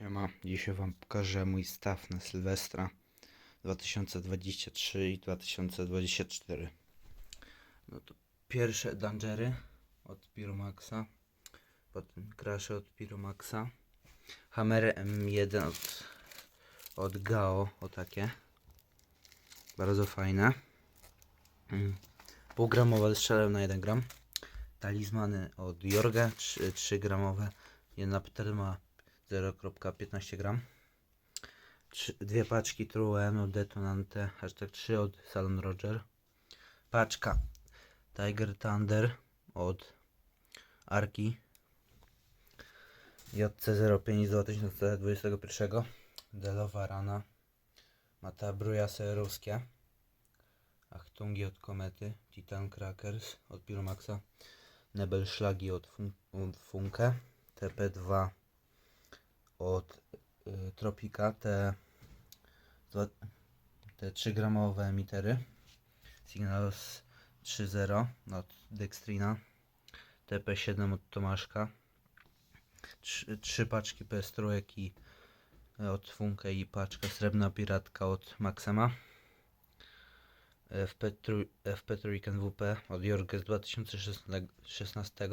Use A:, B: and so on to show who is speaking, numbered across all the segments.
A: Siema, dzisiaj wam pokażę mój staw na Sylwestra 2023 i 2024. No to pierwsze Dangery od Pyromaxa, potem Crashy od Pyromaxa, Hammery M1 od, od Gao, o takie. Bardzo fajne. Mm. Półgramowe strzelę na 1 gram. Talizmany od Jorga 3, 3 gramowe. Jedna Peter ma 0,15 gram. Trzy, dwie paczki True od Detonante, hashtag 3 od Salon Roger. Paczka Tiger Thunder od Arki. JC05 z 2021. Delowa Rana. Mata Brujasy ruskie. Achtungi od Komety. Titan Crackers od Pyromaxa. Nebel Szlagi od, fun od Funke. TP2 od y, Tropika te, te 3 gramowe emitery Signalos 3.0 od Dextrina. TP7 od Tomaszka. Trzy, trzy paczki PS trójek i e, od Funke i paczka Srebrna Piratka od Maxema. FP, FP Trójken WP od Jorge z 2016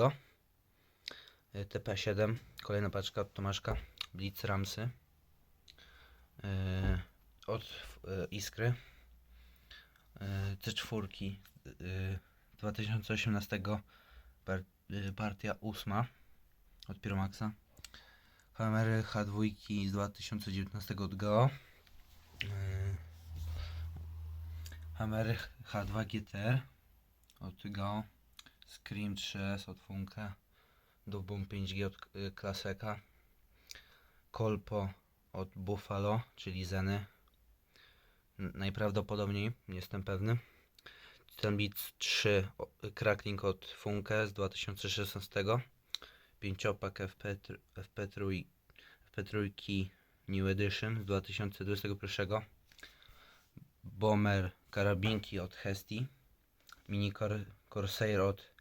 A: E, TP7 kolejna paczka od Tomaszka Blitz Ramsy. E, od e, Iskry. E, C4 e, 2018 par, e, partia 8 od Pyromaxa Hammery H2 z 2019 od Geo e, Hammery H2 GTR od Geo Scream 3S od Funke Dubum 5G od Klaseka, Kolpo od Buffalo, czyli Zeny. Najprawdopodobniej, nie jestem pewny. Ten Beats 3 o- Crackling od Funke z 2016. Pięciopak FP, tr- FP, trój, FP trójki New Edition z 2021. Bomber karabinki od Hesti. Mini Cor Corsair od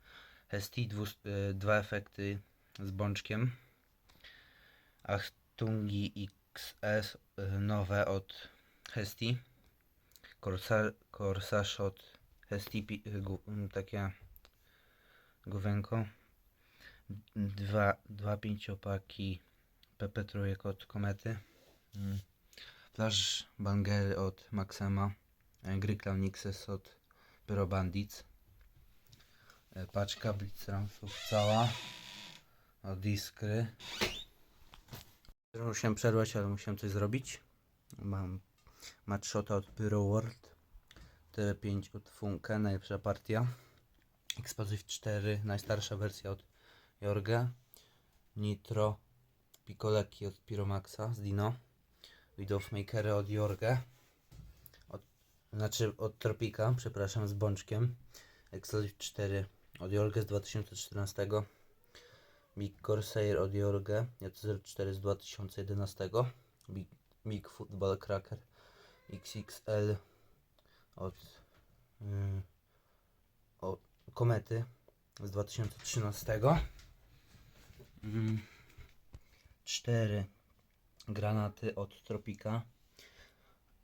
A: Hesti, dwus- y, dwa efekty z bączkiem. Achtungi XS y, nowe od Hesti. Corsa- Corsage od Hesti, y, y, takie główienko. Dwa, dwa pięciopaki PP trójek od Komety. Mm. Flash Bangery od Maxema. Gry Clown Nixes od Pyro Bandits. E, Paczka Blitzramsów cała. Od Iskry. Musiałem przerwać, ale musiałem coś zrobić. Mam matchshota od Pyro World. T5 od Funke, najlepsza partia. Explosive 4, najstarsza wersja od Jorge. Nitro. Pikoleki od Pyromaxa z Dino. Widowmakery od Jorge. Od, znaczy od Tropika, przepraszam, z bączkiem. Explosive 4 od Jorge z 2014. Big Corsair od Jorge, JC04 z 2011. Big, Big Football Cracker XXL od, yy, od Komety z 2013. Mm, Cztery granaty od Tropika.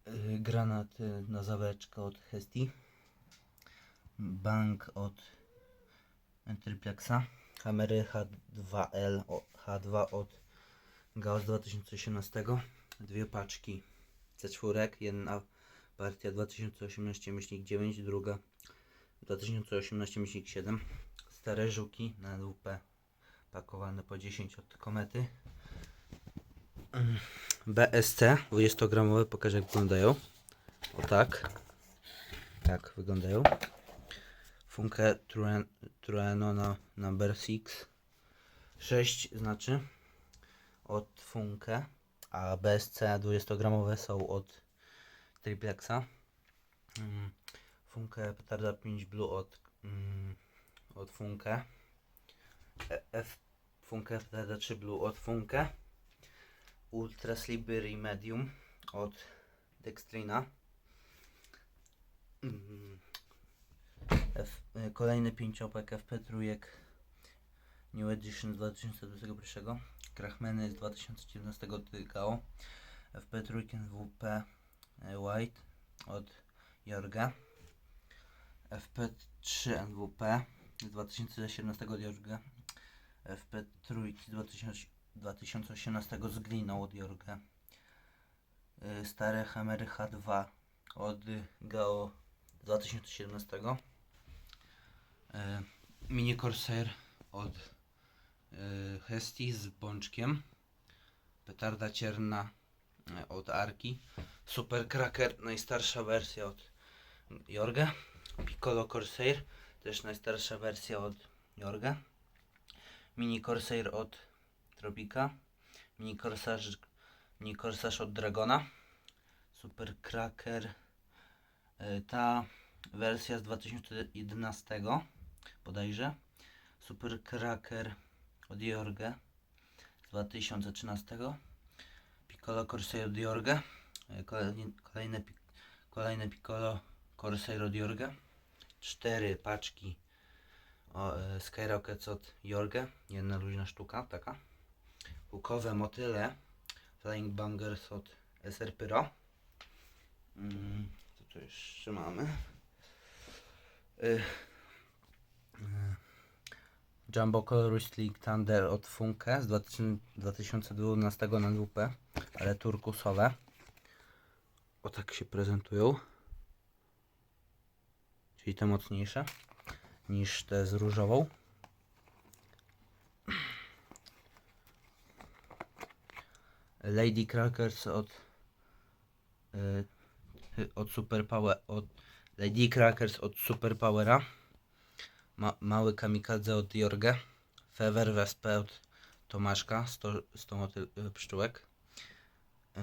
A: Yy, granaty na zawleczkę od Hesti. Bank od Triplexa. Kamery H2L, o- H2 od Gauss 2018. Dwie paczki C4, jedna partia 2018-9, druga 2018-7. Stare żuki na lupę pakowane po 10 od komety. Mm, BSC 20-gramowe, pokażę jak wyglądają. O tak. Tak wyglądają. Funke Truen- Trueno na number 6. 6 znaczy od Funke, a BSC 20-gramowe są od Triplexa. Mm, Funke Petarda 5 Blue od, mm, od Funke. F Funke Petarda 3 Blue od Funke. Ultra Slippery Medium od Dextrina. Mm, F, y, kolejny pięciopek FP trójek. New Edition z 2021, Krachmeny z 2019 od Gao, FP3 WP White od Jorga, FP3 NWP z 2017 od Jorga, FP3 z 2000 2018 z Gliną od Jorga, y, stare Hammery H2 od Gao z 2017, y, Mini Corsair od y, Hesti z bączkiem, petarda cierna y, od Arki, Super Cracker najstarsza wersja od Jorga, Piccolo Corsair też najstarsza wersja od Jorga, Mini Corsair od Tropika, Mini Corsage, Mini Corsage od Dragona, Super Cracker, ta wersja z 2011 bodajże, Super Cracker od Jorge z 2013, Piccolo Corsair od Jorge, y, kolejne, kolejne, kolejne Piccolo Corsair od Jorge, cztery paczki o, e, Skyrockets od Jorge, jedna luźna sztuka, taka. Hukowe motyle Flying Bangers od SR Pyro. Mm, co tu jeszcze mamy? Y, Jumbo Colorist League Thunder od Funke z 2000 2012 na lupę, ale turkusowe. O tak się prezentują. Czyli te mocniejsze niż te z różową. Lady Crackers od y, od Super Power od Lady Crackers od Super Powera. Ma, mały kamikadze od Jorge. Fever Wespe od Tomaszka 100, 100 motyl, y, pszczółek. Y,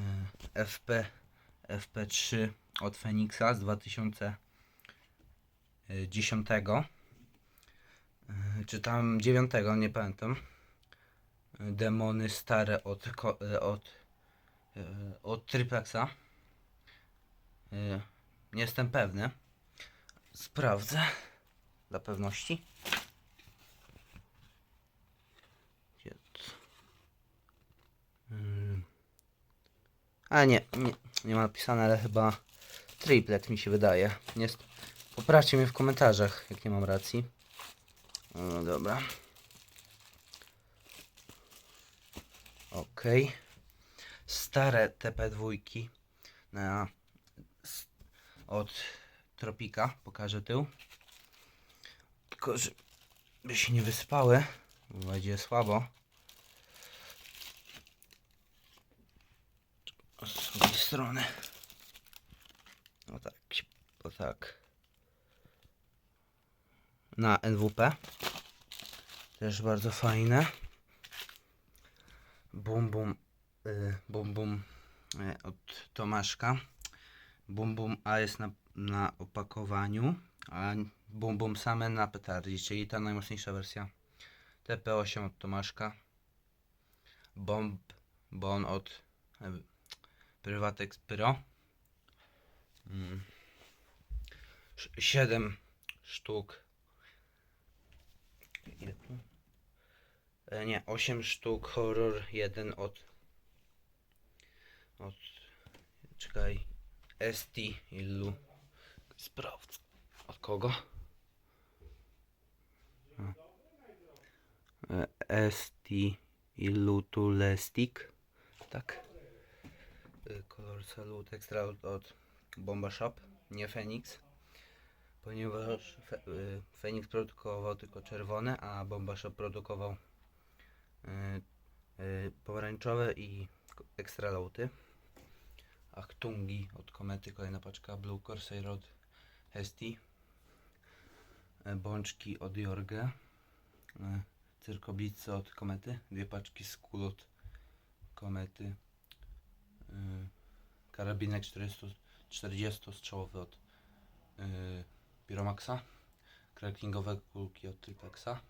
A: FP FP3 od Feniksa z 2010 Y, czy tam dziewiątego, nie pamiętam. Demony stare od, od, od Triplexa. Nie jestem pewny. Sprawdzę. Dla pewności. Y, A nie, nie, nie ma napisane, ale chyba triplet mi się wydaje. Jest, poprawcie mnie w komentarzach, jak nie mam racji. No dobra. Okej. Stare TP2 na, od Tropika. Pokażę tył. Tylko, żeby się nie wyspały. Będzie słabo. Z drugiej strony. O tak. O tak na NWP. Też bardzo fajne. Bum bum. Y, bum bum y, od Tomaszka. Bum bum A jest na, na opakowaniu, a bum bum same na petardzie, czyli ta najmocniejsza wersja. TP8 od Tomaszka. Bomb Bon od Privatex Pyro. Mm. 7 sztuk Ile tu? E, nie, 8 sztuk horror 1 od od czekaj ST ilu sprawdź od kogo E, ST ilu Tulestik tak E, Color Salute Extra od, od Bomba Shop nie Phoenix ponieważ Fe, y, Fenix produkował tylko czerwone, a Bomba Shop produkował pomarańczowe i ekstra lauty. Achtungi od Komety, kolejna paczka Blue Corsair od Hesti. Bączki od Jorge. Y, Cyrkoblice od Komety. Dwie paczki z kul od Komety. Y, Karabinek 40, 40 strzałowy od y, Pyromaxa, crackingowe kulki od Triplexa,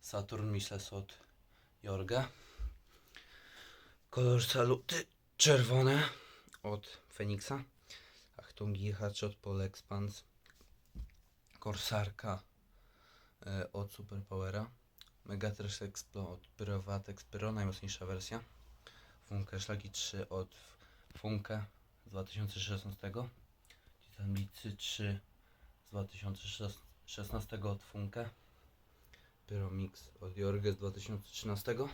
A: Saturn Mises od Jorge, kolor saluty czerwone od Feniksa, Achtungi Hatch od Polexpans, Korsarka e, od Superpowera, Megatrash Explo od Pyrowatex Pyro, najmocniejsza wersja. Funkę Szlaki 3 od Funkę z 2016. Titan Blitzy 3 z 2016 od Funkę. Pyromix od Jorge z 2013.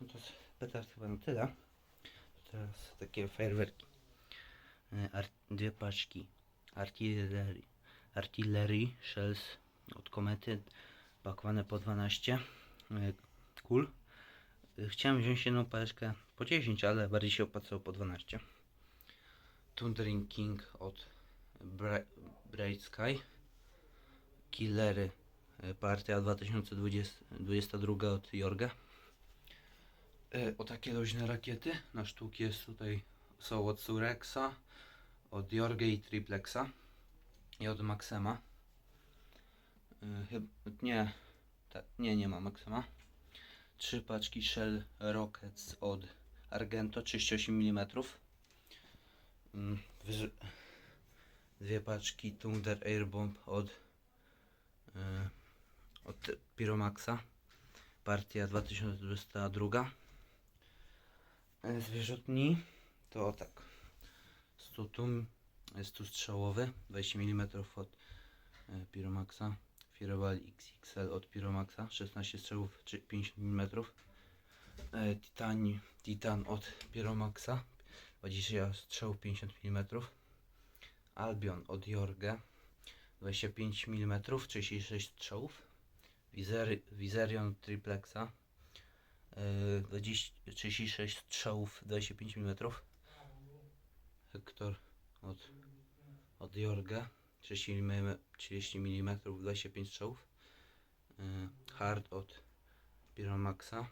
A: No to petard chyba na tyle. To teraz takie fajerwerki. E, dwie paczki artylerii, artylerii shells od komety pakowane po 12 e, kul. Chciałem wziąć jedną paczkę po 10, ale bardziej się opłacało po 12. Thundering King od Bra- Bright Sky. Killery e, partia 2022 od Jorga. E, O takie luźne rakiety na sztuki jest tutaj są od Surexa, od Jorge i Triplexa i od Maxema. E, Chyb, nie, nie, nie ma Maxema. Trzy paczki Shell Rockets od Argento 38 mm. Dwie paczki Thunder Airbomb od, e, od Pyromaxa. Partia 2022. E, Z wyrzutni to tak. Stutum jest tu strzałowy 20 mm od e, Firewall XXL od Pyromaxa 16 strzałów czy 50 mm. E, Titan, Titan od Pyromaxa 20 strzałów 50 mm. Albion od Jorge 25 mm 36 strzałów. Wizer, Wizerion Triplexa e, 20, 36 strzałów 25 mm. Hector od, od Jorga 30 mm, 30 mm 25 strzałów. E, Hard od Pyromaxa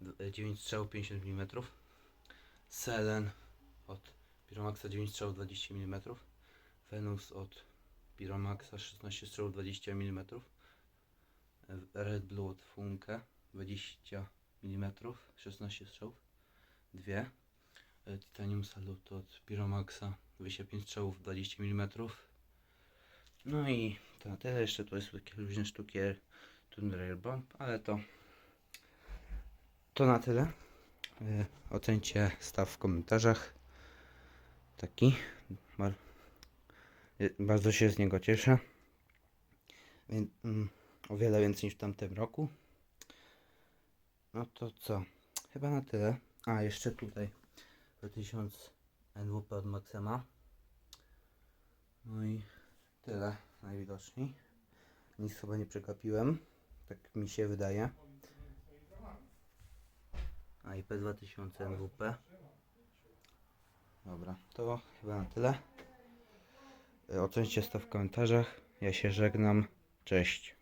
A: d- 9 strzałów 50 mm. Selen od Pyromaxa 9 strzałów 20 mm. Venus od Pyromaxa 16 strzałów 20 mm. E, Red Blue od Funke 20 mm 16 strzałów. Dwie. E, Titanium Salute od Pyromaxa 25 strzałów 20 mm. No i to na tyle. Jeszcze tu jest takie luźne sztuki Air Bomb, ale to to na tyle. E, Ocencie staw w komentarzach. Taki. Bar- Bardzo się z niego cieszę. Mm, O wiele więcej niż w tamtym roku. No to co? Chyba na tyle. A, jeszcze tutaj 2000 NWP od Maxema. No i tyle najwidoczniej. Nic chyba nie przegapiłem. Tak mi się wydaje. A IP 2000 NWP. Dobra, to chyba na tyle. E, Ocencie to w komentarzach. Ja się żegnam. Cześć.